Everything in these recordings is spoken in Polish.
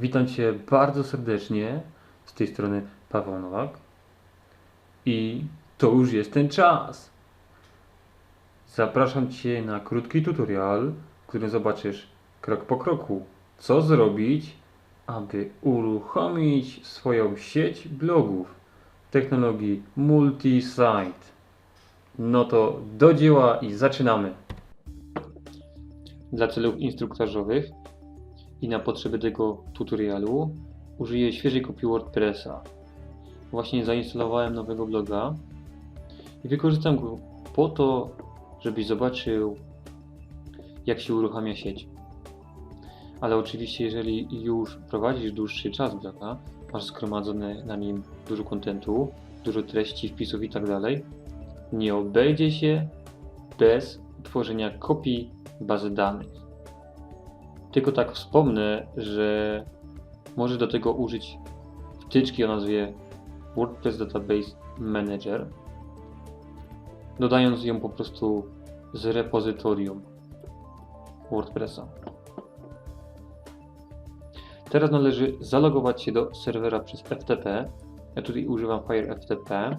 Witam Cię bardzo serdecznie. Z tej strony Paweł Nowak. I to już jest ten czas. Zapraszam Cię na krótki tutorial, w którym zobaczysz krok po kroku, co zrobić, aby uruchomić swoją sieć blogów technologii multi-site. No to do dzieła i zaczynamy. Dla celów instruktażowych i na potrzeby tego tutorialu użyję świeżej kopii WordPressa. Właśnie zainstalowałem nowego bloga i wykorzystam go po to, żebyś zobaczył, jak się uruchamia sieć. Ale oczywiście, jeżeli już prowadzisz dłuższy czas bloga, masz zgromadzone na nim dużo kontentu, dużo treści, wpisów i tak dalej, nie obejdzie się bez tworzenia kopii bazy danych. Tylko tak wspomnę, że możesz do tego użyć wtyczki o nazwie WordPress Database Manager, dodając ją po prostu z repozytorium WordPressa. Teraz należy zalogować się do serwera przez FTP. Ja tutaj używam Fire FTP,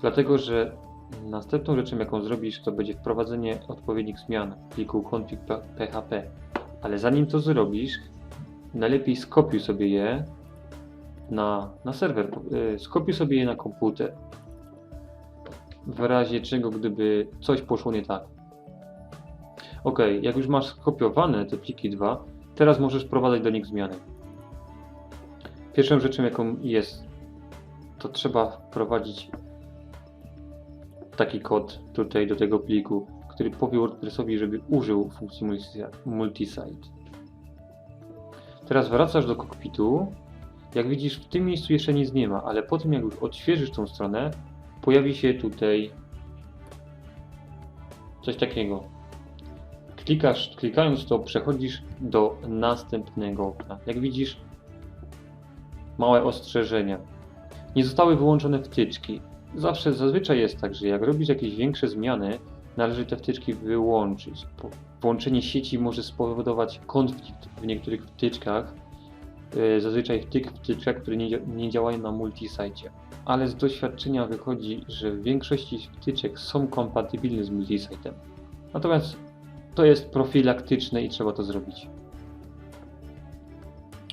dlatego że następną rzeczą, jaką zrobisz, to będzie wprowadzenie odpowiednich zmian w pliku config.php. Ale zanim to zrobisz, najlepiej skopiuj sobie je na, na serwer, y, skopiuj sobie je na komputer. W razie czego, gdyby coś poszło nie tak. Ok, jak już masz skopiowane te pliki 2, teraz możesz wprowadzać do nich zmiany. Pierwszą rzeczą, jaką jest, to trzeba wprowadzić taki kod tutaj do tego pliku, który powie WordPressowi, żeby użył funkcji multisite. Teraz wracasz do kokpitu. Jak widzisz, w tym miejscu jeszcze nic nie ma, ale po tym jak odświeżysz tą stronę, pojawi się tutaj coś takiego. Klikasz, klikając to, przechodzisz do następnego okna. Jak widzisz, małe ostrzeżenia. Nie zostały wyłączone wtyczki. Zawsze, zazwyczaj jest tak, że jak robisz jakieś większe zmiany, należy te wtyczki wyłączyć. Włączenie sieci może spowodować konflikt w niektórych wtyczkach, yy, zazwyczaj w tych wtyczkach, które nie, nie działają na multisite. Ale z doświadczenia wychodzi, że w większości wtyczek są kompatybilne z multisite'em. Natomiast to jest profilaktyczne i trzeba to zrobić.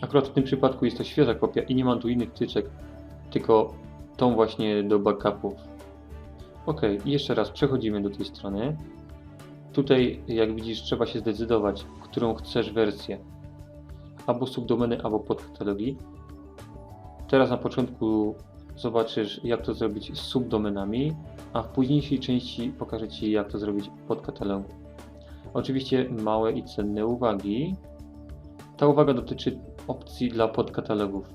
Akurat w tym przypadku jest to świeża kopia i nie mam tu innych wtyczek, tylko tą właśnie do backupów. Ok, jeszcze raz przechodzimy do tej strony. Tutaj, jak widzisz, trzeba się zdecydować, którą chcesz wersję. Albo subdomeny, albo podkatalogi. Teraz na początku zobaczysz, jak to zrobić z subdomenami, a w późniejszej części pokażę Ci, jak to zrobić podkatalogu. Oczywiście małe i cenne uwagi. Ta uwaga dotyczy opcji dla podkatalogów.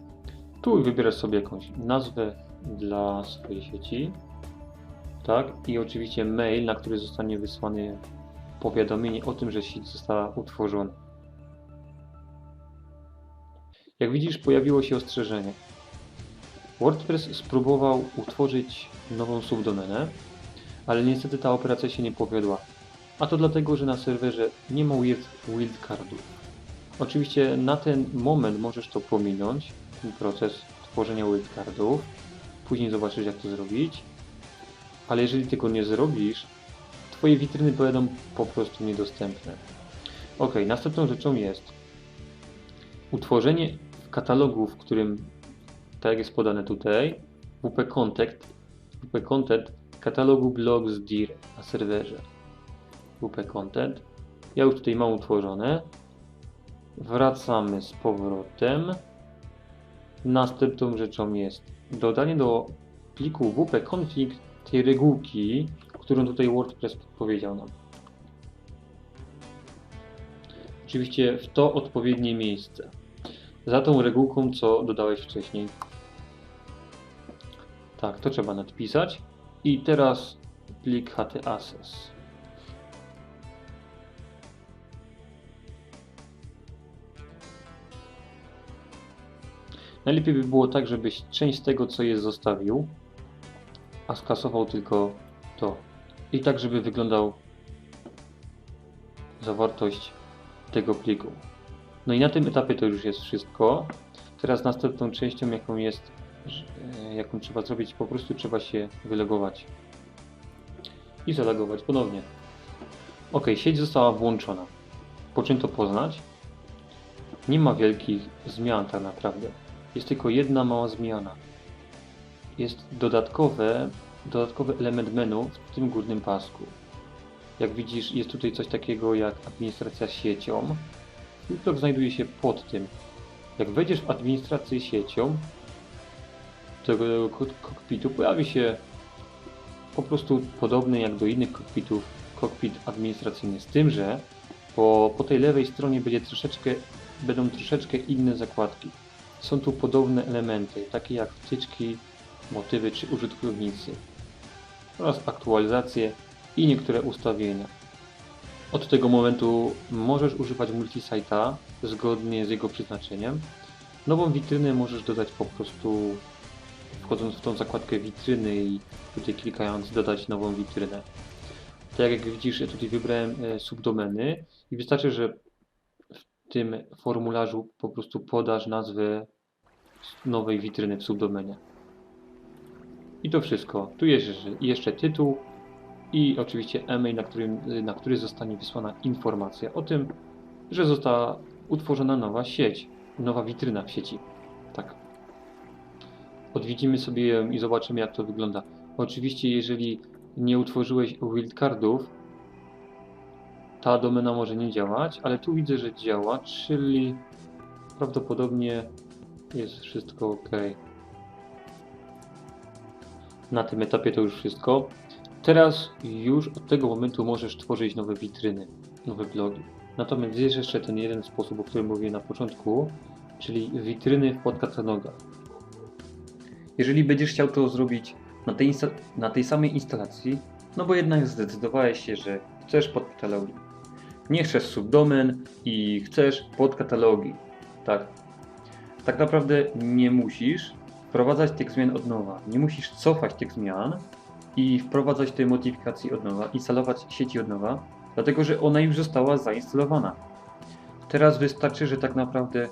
Tu wybierasz sobie jakąś nazwę, dla swojej sieci. Tak, i oczywiście mail, na który zostanie wysłane powiadomienie o tym, że sieć została utworzona. Jak widzisz, pojawiło się ostrzeżenie. WordPress spróbował utworzyć nową subdomenę, ale niestety ta operacja się nie powiodła. A to dlatego, że na serwerze nie ma wildcardów. Oczywiście na ten moment możesz to pominąć, ten proces tworzenia wildcardów, później zobaczysz jak to zrobić. Ale jeżeli tego nie zrobisz, Twoje witryny będą po prostu niedostępne. Ok, następną rzeczą jest utworzenie katalogu, w którym, tak jak jest podane tutaj, WP Content, WP Content katalogu blogs dir na serwerze. WP Content. Ja już tutaj mam utworzone. Wracamy z powrotem. Następną rzeczą jest dodanie do pliku wp-config tej regułki, którą tutaj WordPress powiedział nam. Oczywiście w to odpowiednie miejsce. Za tą regułką, co dodałeś wcześniej. Tak, to trzeba nadpisać. I teraz plik htaccess. Najlepiej by było tak, żebyś część z tego, co jest, zostawił, a skasował tylko to. I tak, żeby wyglądał zawartość tego pliku. No i na tym etapie to już jest wszystko. Teraz następną częścią, jaką jest, e, jaką trzeba zrobić, po prostu trzeba się wylogować. I zalogować ponownie. Ok, sieć została włączona. Po czym to poznać? Nie ma wielkich zmian tak naprawdę. Jest tylko jedna mała zmiana. Jest dodatkowe, dodatkowy element menu w tym górnym pasku. Jak widzisz, jest tutaj coś takiego jak administracja siecią. Fliplock znajduje się pod tym. Jak wejdziesz w administrację siecią, tego kok- kokpitu pojawi się po prostu podobny jak do innych kokpitów kokpit administracyjny. Z tym, że po, po tej lewej stronie będzie troszeczkę, będą troszeczkę inne zakładki. Są tu podobne elementy, takie jak wtyczki, motywy czy użytkownicy oraz aktualizacje i niektóre ustawienia. Od tego momentu możesz używać multisite'a zgodnie z jego przeznaczeniem. Nową witrynę możesz dodać po prostu wchodząc w tą zakładkę witryny i tutaj klikając dodać nową witrynę. Tak jak widzisz, ja tutaj wybrałem e, subdomeny i wystarczy, że w tym formularzu po prostu podasz nazwę nowej witryny w subdomenie. I to wszystko. Tu jest jeszcze- tytuł i oczywiście e-mail, na, którym, na który zostanie wysłana informacja o tym, że została utworzona nowa sieć, nowa witryna w sieci. Tak. Odwiedzimy sobie ją i zobaczymy jak to wygląda. Oczywiście jeżeli nie utworzyłeś wildcardów, ta domena może nie działać, ale tu widzę, że działa, czyli prawdopodobnie jest wszystko ok. Na tym etapie to już wszystko. Teraz już od tego momentu możesz tworzyć nowe witryny, nowe blogi. Natomiast jest jeszcze ten jeden sposób, o którym mówiłem na początku, czyli witryny w podkatalogach. Jeżeli będziesz chciał to zrobić na tej, na tej samej instalacji, no bo jednak zdecydowałeś się, że chcesz podkatalogi. Nie chcesz subdomen i chcesz podkatalogi. Tak. Tak naprawdę nie musisz wprowadzać tych zmian od nowa. Nie musisz cofać tych zmian i wprowadzać tej modyfikacji od nowa, instalować sieci od nowa, dlatego że ona już została zainstalowana. Teraz wystarczy, że tak naprawdę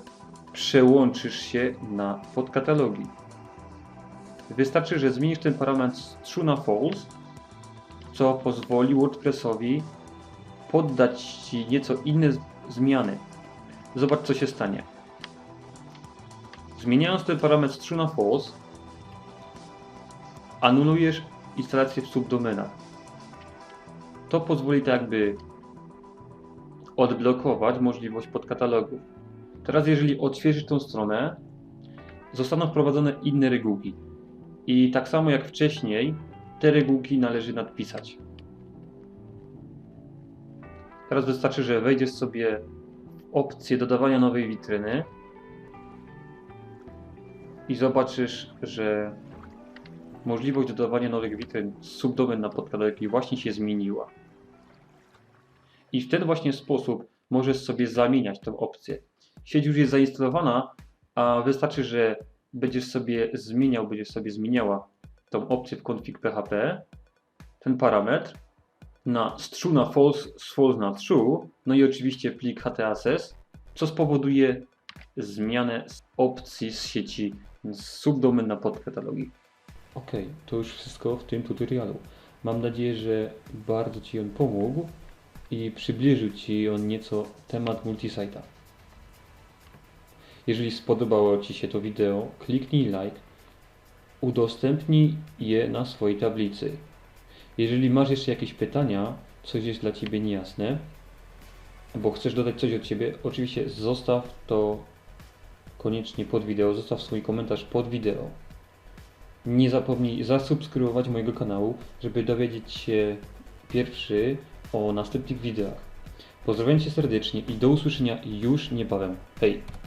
przełączysz się na podkatalogi. Wystarczy, że zmienisz ten parametr z true na false, co pozwoli WordPressowi poddać Ci nieco inne zmiany. Zobacz, co się stanie. Zmieniając ten parametr true na false, anulujesz instalację w subdomenach. To pozwoli tak jakby odblokować możliwość podkatalogu. Teraz jeżeli odświeżysz tą stronę, zostaną wprowadzone inne regułki. I tak samo jak wcześniej, te regułki należy nadpisać. Teraz wystarczy, że wejdziesz sobie w opcję dodawania nowej witryny i zobaczysz, że możliwość dodawania nowych witryn z subdomen na podkatalogi właśnie się zmieniła. I w ten właśnie sposób możesz sobie zamieniać tę opcję. Sieć już jest zainstalowana, a wystarczy, że będziesz sobie zmieniał, będziesz sobie zmieniała tą opcję w config PHP, ten parametr na true na false, z false na true, no i oczywiście plik htaccess, co spowoduje zmianę opcji z sieci subdomen na podkatalogi. Ok, to już wszystko w tym tutorialu. Mam nadzieję, że bardzo Ci on pomógł i przybliżył Ci on nieco temat multisite'a. Jeżeli spodobało Ci się to wideo, kliknij like, udostępnij je na swojej tablicy. Jeżeli masz jeszcze jakieś pytania, coś jest dla Ciebie niejasne, bo chcesz dodać coś od Ciebie, oczywiście zostaw to koniecznie pod wideo, zostaw swój komentarz pod wideo. Nie zapomnij zasubskrybować mojego kanału, żeby dowiedzieć się pierwszy o następnych wideach. Pozdrawiam Cię serdecznie i do usłyszenia już niebawem. Hej!